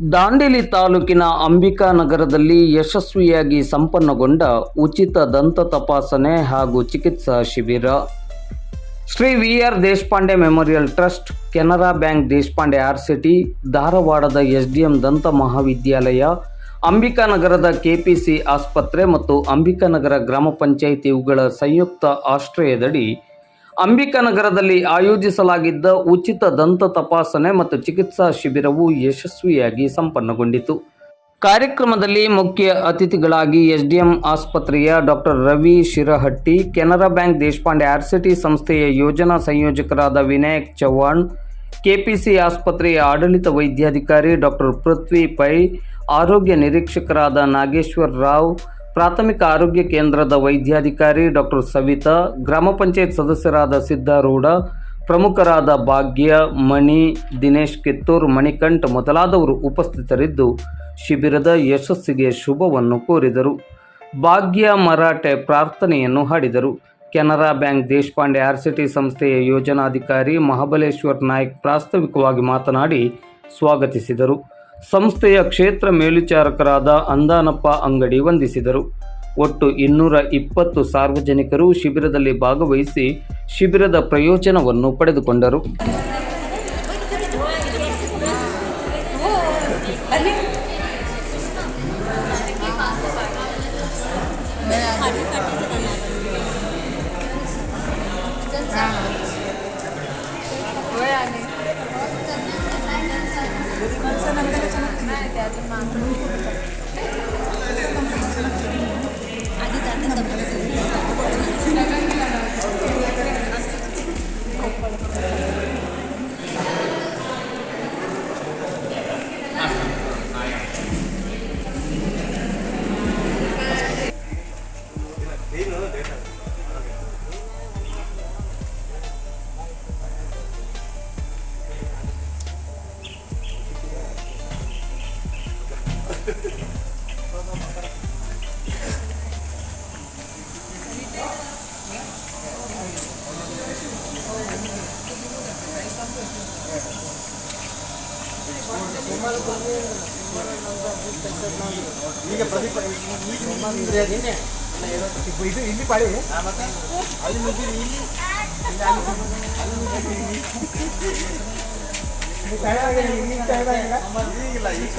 ದಾಂಡೇಲಿ ತಾಲೂಕಿನ ಅಂಬಿಕಾ ನಗರದಲ್ಲಿ ಯಶಸ್ವಿಯಾಗಿ ಸಂಪನ್ನಗೊಂಡ ಉಚಿತ ದಂತ ತಪಾಸಣೆ ಹಾಗೂ ಚಿಕಿತ್ಸಾ ಶಿಬಿರ. Shri V R Deshpande memorial trust, Canara bank Deshpande RSETI, ಧಾರವಾಡದ ಎಂ ದಂತ ಮಹಾವಿದ್ಯಾಲಯ ಅಂಬಿಕಾನಗರದ ಕೆಪಿಸಿ ಆಸ್ಪತ್ರೆ ಮತ್ತು ಅಂಬಿಕಾನಗರ ಗ್ರಾಮ ಪಂಚಾಯಿತಿ ಇವುಗಳ ಸಂಯುಕ್ತ ಆಶ್ರಯದಡಿ ಅಂಬಿಕಾನಗರದಲ್ಲಿ ಆಯೋಜಿಸಲಾಗಿದ್ದ ಉಚಿತ ದಂತ ತಪಾಸಣೆ ಮತ್ತು ಚಿಕಿತ್ಸಾ ಶಿಬಿರವು ಯಶಸ್ವಿಯಾಗಿ ಸಂಪನ್ನಗೊಂಡಿತು. ಕಾರ್ಯಕ್ರಮದಲ್ಲಿ ಮುಖ್ಯ ಅತಿಥಿಗಳಾಗಿ ಎಸ್ಡಿಎಂ ಆಸ್ಪತ್ರೆಯ doctor Ravi Shirahatti, Canara bank Deshpande RSETI ಸಂಸ್ಥೆಯ ಯೋಜನಾ ಸಂಯೋಜಕರಾದ ವಿನಾಯಕ್ ಚವ್ಹಾಣ್, ಕೆಪಿಸಿ ಆಸ್ಪತ್ರೆಯ ಆಡಳಿತ ವೈದ್ಯಾಧಿಕಾರಿ ಡಾಕ್ಟರ್ ಪೃಥ್ವಿ ಪೈ, ಆರೋಗ್ಯ ನಿರೀಕ್ಷಕರಾದ ನಾಗೇಶ್ವರ್ ರಾವ್ ಪ್ರಾಥಮಿಕ ಆರೋಗ್ಯ ಕೇಂದ್ರದ ವೈದ್ಯಾಧಿಕಾರಿ ಡಾಕ್ಟರ್ ಸವಿತಾ, ಗ್ರಾಮ ಪಂಚಾಯತ್ ಸದಸ್ಯರಾದ ಸಿದ್ದಾರೂಢ ಪ್ರಮುಖರಾದ ಭಾಗ್ಯ, ಮಣಿ, ದಿನೇಶ್ ಕಿತ್ತೂರ್, ಮಣಿಕಂಠ್ ಮೊದಲಾದವರು ಉಪಸ್ಥಿತರಿದ್ದು ಶಿಬಿರದ ಯಶಸ್ಸಿಗೆ ಶುಭವನ್ನು ಕೋರಿದರು. ಭಾಗ್ಯ ಮರಾಠೆ ಪ್ರಾರ್ಥನೆಯನ್ನು ಹಾಡಿದರು. ಕೆನರಾ ಬ್ಯಾಂಕ್ ದೇಶಪಾಂಡೆ ಆರ್ಸಿಟಿ ಸಂಸ್ಥೆಯ ಯೋಜನಾಧಿಕಾರಿ ಮಹಾಬಲೇಶ್ವರ್ ನಾಯ್ಕ್ ಪ್ರಾಸ್ತಾವಿಕವಾಗಿ ಮಾತನಾಡಿ ಸ್ವಾಗತಿಸಿದರು. ಸಂಸ್ಥೆಯ ಕ್ಷೇತ್ರ ಮೇಲ್ವಿಚಾರಕರಾದ ಅಂದಾನಪ್ಪ ಅಂಗಡಿ ವಂದಿಸಿದರು. ಒಟ್ಟು ಇನ್ನೂರ ಇಪ್ಪತ್ತು ಸಾರ್ವಜನಿಕರು ಶಿಬಿರದಲ್ಲಿ ಭಾಗವಹಿಸಿ ಶಿಬಿರದ ಪ್ರಯೋಜನವನ್ನು ಪಡೆದುಕೊಂಡರು. 吗？ಈಗ ಪ್ರದೀಪ ಇದು ಇಲ್ಲಿ ಪಾಡಿ ಅಲ್ಲಿ ಮುಗಿ ಇಲ್ಲಿ ಇಲ್ಲಿ ಅಲ್ಲಿ ಇಲ್ಲಿ ತಯಾರಾಗಿಲ್ಲ ಈಗ ತಯಾರಾಗಿಲ್ಲ ಈಗಿಲ್ಲ ಈಗ